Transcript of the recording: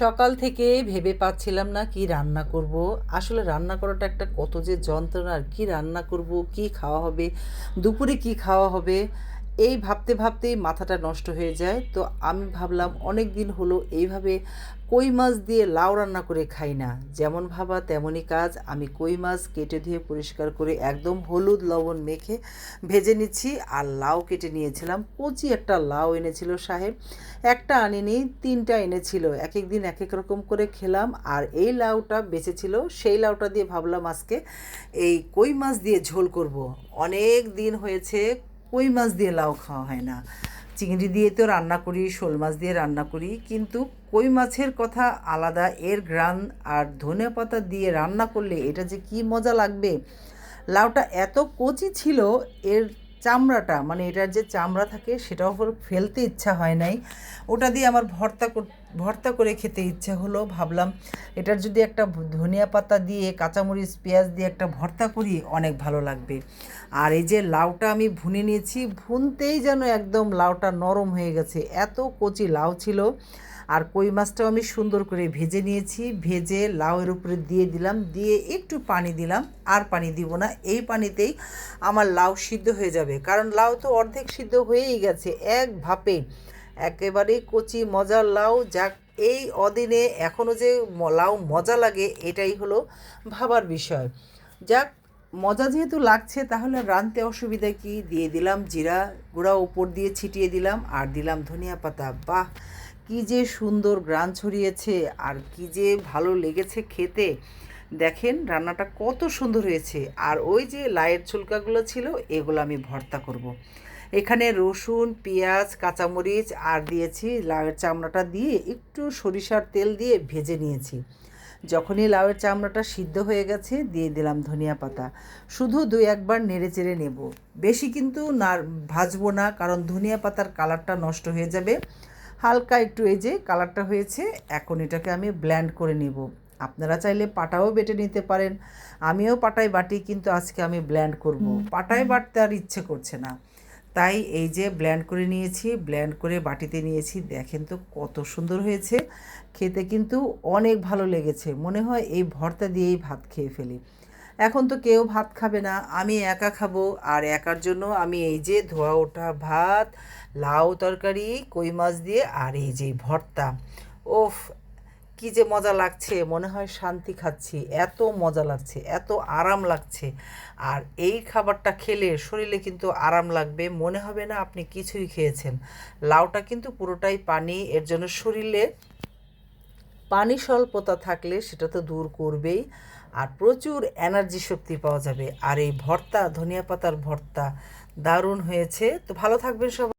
সকাল থেকে ভেবে পাচ্ছিলাম না কি রান্না করব। আসলে রান্না করাটা একটা কত যে যন্ত্রণা আর কি রান্না করব, কি খাওয়া হবে, দুপুরে কি খাওয়া হবে এই ভাবতে ভাবতেই মাথাটা নষ্ট হয়ে যায়। তো আমি ভাবলাম অনেক দিন হলো এইভাবে কই মাছ দিয়ে লাউ রান্না করে খাই না। যেমন ভাবা তেমনই কাজ। আমি কই মাছ কেটে ধুয়ে পরিষ্কার করে একদম হলুদ লবণ মেখে ভেজে নিচ্ছি আর লাউ কেটে নিয়েছিলাম। কচি একটা লাউ এনেছিল সাহেব। একটা আনিনি, তিনটা এনেছিল। এক এক দিন এক এক রকম করে খেলাম আর এই লাউটা বেঁচেছিল। সেই লাউটা দিয়ে ভাবলাম আজকে এই কই মাছ দিয়ে ঝোল করব। অনেক দিন হয়েছে কই মাছ দিয়ে লাউ খাওয়া হয় না। চিংড়ি দিয়ে তো রান্না করি, শোল মাছ দিয়ে রান্না করি, কিন্তু কই মাছের কথা আলাদা, এর গ্রান আর ধনে পাতা দিয়ে রান্না করলে এটা যে কি মজা লাগবে? লাউটা এত কচি ছিল, এর চামড়াটা মানে এটার যে চামড়া থাকে সেটাও আবার ফেলতে ইচ্ছা হয় নাই। ওটা দিয়ে আমার ভর্তা কর- ভর্তা করে খেতে ইচ্ছা হলো, ভাবলাম এটার যদি একটা ধনিয়া পাতা দিয়ে, কাঁচামরিচ, পেঁয়াজ দিয়ে একটা ভর্তা করি, অনেক ভালো লাগবে। আর এই যে লাউটা আমি ভুনে নিয়েছি, ভুনতেই যেন একদম লাউটা নরম হয়ে গেছে। এত কচি লাউ ছিল। আর কই মাছটাও আমি সুন্দর করে ভেজে নিয়েছি। ভেজে লাউয়ের উপরে দিয়ে দিলাম, দিয়ে একটু পানি দিলাম। আর পানি দিব না, এই পানিতেই আমার লাউ সিদ্ধ হয়ে যাবে। কারণ লাউ তো অর্ধেক সিদ্ধ হয়েই গেছে, এক ভাপে। একেবারে কচি মজার লাউ। যাক, এই অদিনে এখনও যে লাউ মজা লাগে, এটাই হলো ভাবার বিষয়। যাক, মজা যেহেতু লাগছে, তাহলে রাঁধতে অসুবিধা কি? দিয়ে দিলাম জিরা গুঁড়া, উপর দিয়ে ছিটিয়ে দিলাম, আর দিলাম ধনিয়া পাতা। বাহ, কি যে সুন্দর গ্রান ছড়িয়েছে, আর কি যে ভালো লেগেছে খেতে। দেখেন, রান্নাটা কত সুন্দর হয়েছে। আর ওই যে লাইয়ের ছুলকাগুলো ছিল, এগুলো আমি ভর্তা করব। এখানে রসুন পেঁয়াজ কাঁচামরিচ আর দিয়েছি লাউয়ের চামড়াটা দিয়ে একটু সরিষার তেল দিয়ে ভেজে নিয়েছি। যখনই লাউয়ের চামড়াটা সিদ্ধ হয়ে গেছে দিয়ে দিলাম ধনিয়া পাতা। শুধু দুই একবার নেড়ে চেড়ে নেব। বেশি কিন্তু না ভাজবো না কারণ ধনিয়া পাতার কালারটা নষ্ট হয়ে যাবে। হালকা একটু এই যে কালারটা হয়েছে এখন এটাকে আমি ব্ল্যান্ড করে নেব। আপনারা চাইলে পাটাও বেটে নিতে পারেন। আমিও পাটায় বাটি কিন্তু আজকে আমি ব্ল্যান্ড করব। পাটায় বাটতে আর ইচ্ছে করছে না। তাই এই যে ব্ল্যান্ড করে নিয়েছি ব্ল্যান্ড করে বাটিতে নিয়েছি, দেখেন তো কত সুন্দর হয়েছে। খেতে কিন্তু অনেক ভালো লেগেছে। মনে হয় এই ভর্তা দিয়েই ভাত খেয়ে ফেলি। এখন তো কেউ ভাত খাবে না, আমি একা খাব। আর একার জন্য আমি এই যে ধোয়া ওঠা ভাত, লাউ তরকারি, কই মাছ দিয়ে, আর এই যে ভর্তা। ওফ কি যে মজা লাগছে, মনে হয় শান্তি খাচ্ছি, এত মজা লাগছে, এত আরাম লাগছে। আর এই খাবারটা খেলে শরীরে কিন্তু আরাম লাগবে, মনে হবে না আপনি কিছুই খেয়েছেন। লাউটা কিন্তু পুরোটাই পানি, এর জন্য শরীরে পানি স্বল্পতা থাকলে সেটা তো দূর করবেই। আর প্রচুর এনার্জি শক্তি পাওয়া যাবে। আর এই ভর্তা, ধনিয়া পাতার ভর্তা দারুণ হয়েছে। তো ভালো থাকবেন সবাই।